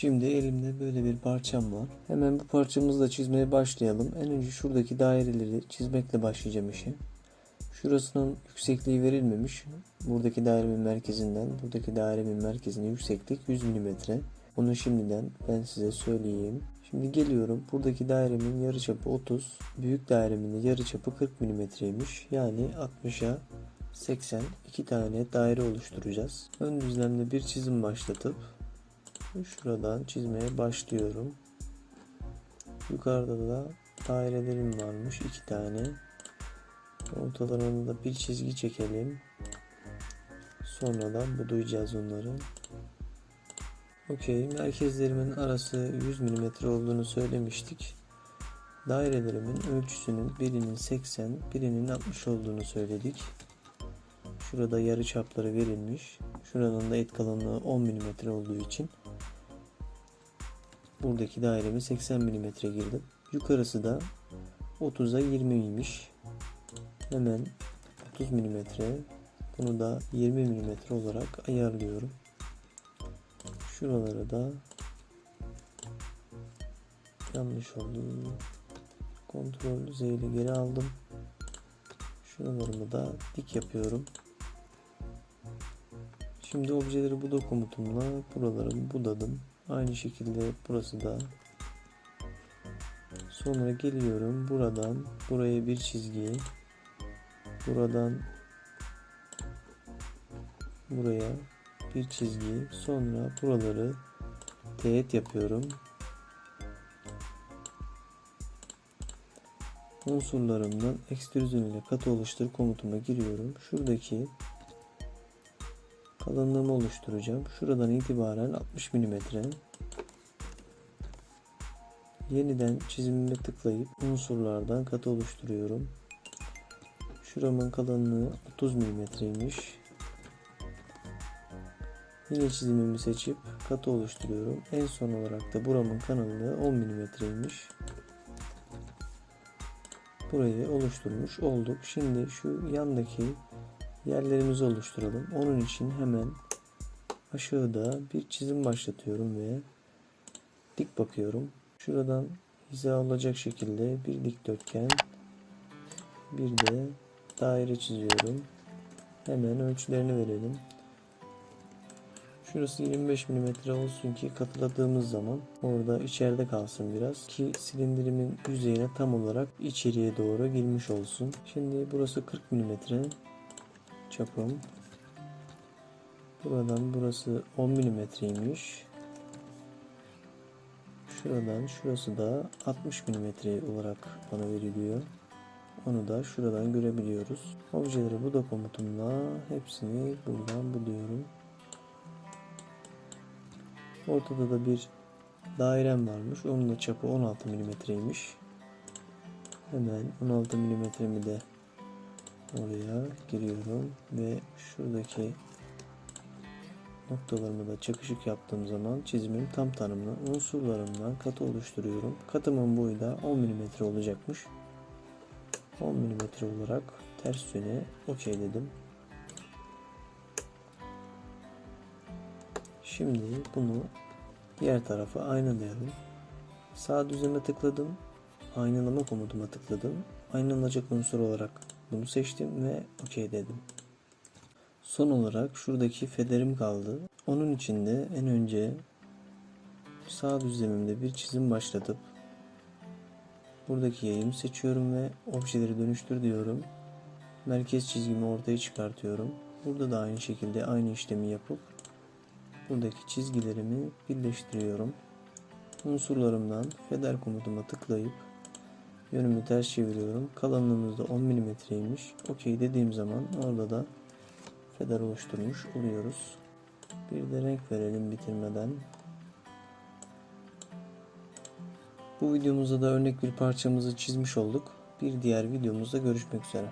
Şimdi elimde böyle bir parçam var. Hemen bu parçamızla çizmeye başlayalım. En önce şuradaki daireleri çizmekle başlayacağım işe. Şurasının yüksekliği verilmemiş. Buradaki dairemin merkezinden buradaki dairemin merkezine yükseklik 100 mm. Bunu şimdiden ben size söyleyeyim. Şimdi geliyorum. Buradaki dairemin yarıçapı 30. Büyük dairemin de yarıçapı 40 mm'ymiş. Yani 60'a 80 iki tane daire oluşturacağız. Ön düzlemde bir çizim başlatıp şuradan çizmeye başlıyorum. Yukarıda da dairelerim varmış iki tane. Ortalarında bir çizgi çekelim. Sonradan budayacağız onları. Okey. Merkezlerimin arası 100 mm olduğunu söylemiştik. Dairelerimin ölçüsünün birinin 80, birinin 60 olduğunu söyledik. Şurada yarı çapları verilmiş. Şuranın da et kalınlığı 10 mm olduğu için buradaki dairemi 80 mm girdim. Yukarısı da 30'a 20'ymiş. Hemen 30 mm. Bunu da 20 mm olarak ayarlıyorum. Şuralara da yanlış oldu. Kontrol Z ile geri aldım. Şuralarımı da dik yapıyorum. Şimdi objeleri buda komutumla buraları budadım. Aynı şekilde burası da. Sonra geliyorum buradan buraya bir çizgi. Buradan buraya bir çizgi. Sonra buraları teğet yapıyorum. Unsurlarımdan ekstrüzyon ile katı oluştur komutuma giriyorum. Şuradaki kalınlığımı oluşturacağım. Şuradan itibaren 60 mm. Yeniden çizimime tıklayıp unsurlardan katı oluşturuyorum. Şuramın kalınlığı 30 mm'ymiş. Yine çizimimi seçip katı oluşturuyorum. En son olarak da buramın kalınlığı 10 mm'ymiş. Burayı oluşturmuş olduk. Şimdi şu yandaki yerlerimizi oluşturalım. Onun için hemen aşağıda bir çizim başlatıyorum ve dik bakıyorum. Şuradan hiza olacak şekilde bir dikdörtgen bir de daire çiziyorum. Hemen ölçülerini verelim. Şurası 25 mm olsun ki katıladığımız zaman orada içeride kalsın biraz ki silindirimin yüzeyine tam olarak içeriye doğru girmiş olsun. Şimdi burası 40 mm çapım. Buradan burası 10 mm'ymiş. Şuradan şurası da 60 mm olarak bana veriliyor. Onu da şuradan görebiliyoruz. Objeleri bu da komutumla hepsini buradan buluyorum. Ortada da bir dairem varmış. Onun da çapı 16 mm'ymiş. Hemen 16 mm'mi de oraya giriyorum ve şuradaki noktalarımı da çakışık yaptığım zaman çizimim tam tanımlı. Unsurlarımdan katı oluşturuyorum. Katımın boyu da 10 mm olacakmış. 10 mm olarak ters yöne okey dedim. Şimdi bunu diğer tarafa aynalayalım. Sağ düzleme tıkladım. Aynalama komutuma tıkladım. Aynalanacak unsur olarak bunu seçtim ve okey dedim. Son olarak şuradaki federim kaldı. Onun için de en önce sağ düzlemimde bir çizim başlatıp buradaki yayımı seçiyorum ve objeleri dönüştür diyorum. Merkez çizgimi ortaya çıkartıyorum. Burada da aynı şekilde aynı işlemi yapıp buradaki çizgilerimi birleştiriyorum. Unsurlarımdan feder komutuma tıklayıp yönümü ters çeviriyorum. Kalınlığımız da 10 mm'ymiş. Okey dediğim zaman orada da feder oluşturmuş oluyoruz. Bir de renk verelim bitirmeden. Bu videomuzda da örnek bir parçamızı çizmiş olduk. Bir diğer videomuzda görüşmek üzere.